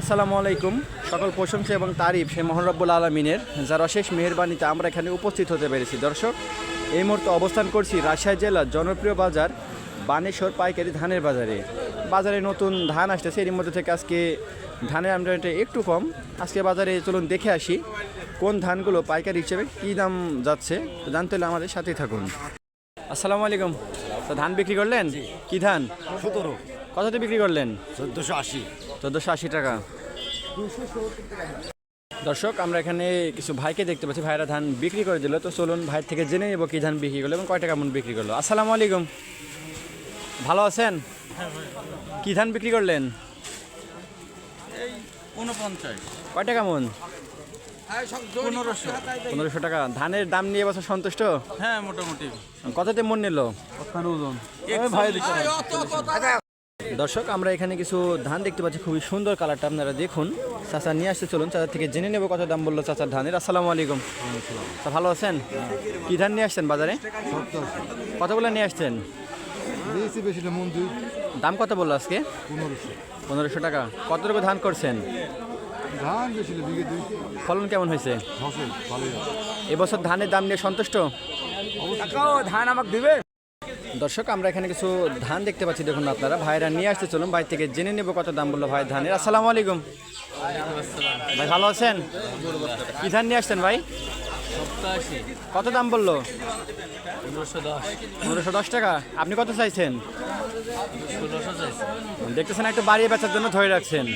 আসসালামু আলাইকুম। সকল প্রশংসা এবং তারিফ সে মহানরব্বুল আলমিনের যার অশেষ মেহরবানিতে আমরা এখানে উপস্থিত হতে পেরেছি। দর্শক এই মুহূর্তে অবস্থান করছি রাজশাহী জেলার জনপ্রিয় বাজার বানেশ্বর পাইকারি ধানের বাজারে। বাজারে নতুন ধান আসতেছে এর মধ্যে থেকে আজকে ধানের আমদানিটা একটু কম। আজকে বাজারে চলুন দেখে আসি কোন ধানগুলো পাইকারি হিসেবে কী দাম যাচ্ছে। তো জানতে হলে আমাদের সাথেই থাকুন। আসসালামু আলাইকুম। তো ধান বিক্রি করলেন? কি ধান? সতেরো। কততে বিক্রি করলেন? চোদ্দোশো আশি। চোদ্দোশো আশি টাকা। দর্শক আমরা এখানে কিছু ভাইকে দেখতে পাচ্ছি। ভাইরা ধান বিক্রি করে দিল। তো চলুন ভাই থেকে জেনে নেব কী ধান বিক্রি করল এবং কয় টাকা মন বিক্রি করল। আসসালামু আলাইকুম। ভালো আছেন? কী ধান বিক্রি করলেন? উনপঞ্চাশ কয় টাকা মন? পনেরোশো। পনেরোশো টাকা। ধানের দাম নিয়ে বছর সন্তুষ্ট? হ্যাঁ মোটামুটি। কততে মন নিল? ভাই দর্শক আমরা এখানে কিছু ধান দেখতে পাচ্ছি। খুবই সুন্দর কালারটা আপনারা দেখুন। চাচা নিয়ে আসতে চলুন। চাচা থেকে জেনে নেব কত দাম বলল চাচার ধানের। আসসালামু আলাইকুম। তা ভালো আছেন? কি ধান নিয়ে আসছেন বাজারে? কতগুলো নিয়ে আসছেন? মন দাম কত বলল আজকে? পনেরোশো। টাকা। কতটুকু ধান করছেন? ধান ফলন কেমন হয়েছে। এবছর ধানের দাম নিয়ে সন্তুষ্ট? ধান আমাকে দিবে। দর্শক, আমরা এখানে কিছু ধান দেখতে পাচ্ছি, দেখুন আপনারা। ভাইরা নিয়ে আসতে চলুন ভাই থেকে জেনে নেব কত দাম বলল ভাই ধানের। আসসালামু আলাইকুম। ভাই, ভালো আছেন? কি ধান নিয়ে আসছেন ভাই? কত দাম বলল? পনেরোশো দশ টাকা। আপনি কত চাইছেন? দেখতেছেন, একটু বাড়িয়ে বেচার জন্য ধরে রাখছেন।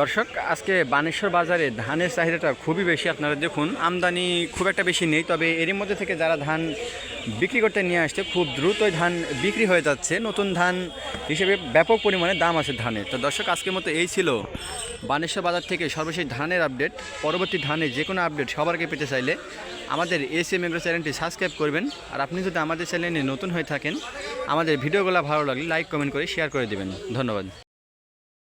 দর্শক, আজকে বানেশ্বর বাজারে ধানের চাহিদাটা খুবই বেশি আপনারা দেখুন। আমদানি খুব একটা বেশি নেই, তবে এরই মধ্যে থেকে যারা ধান বিক্রি করতে নিয়ে আসছে, খুব দ্রুতই ধান বিক্রি হয়ে যাচ্ছে। নতুন ধান হিসেবে ব্যাপক পরিমাণে দাম আছে ধানের তো দর্শক, আজকের মতো এই ছিল বানেশ্বর বাজার থেকে সর্বশেষ ধানের আপডেট। পরবর্তী ধানের যে কোনো আপডেট সবার আগে পেতে চাইলে আমাদের এস এম এগ্রো চ্যানেলটি সাবস্ক্রাইব করবেন। আর আপনি যদি আমাদের চ্যানেলে নতুন হয়ে থাকেন, আমাদের ভিডিওগুলো ভালো লাগলে লাইক, কমেন্ট করে শেয়ার করে দেবেন। ধন্যবাদ।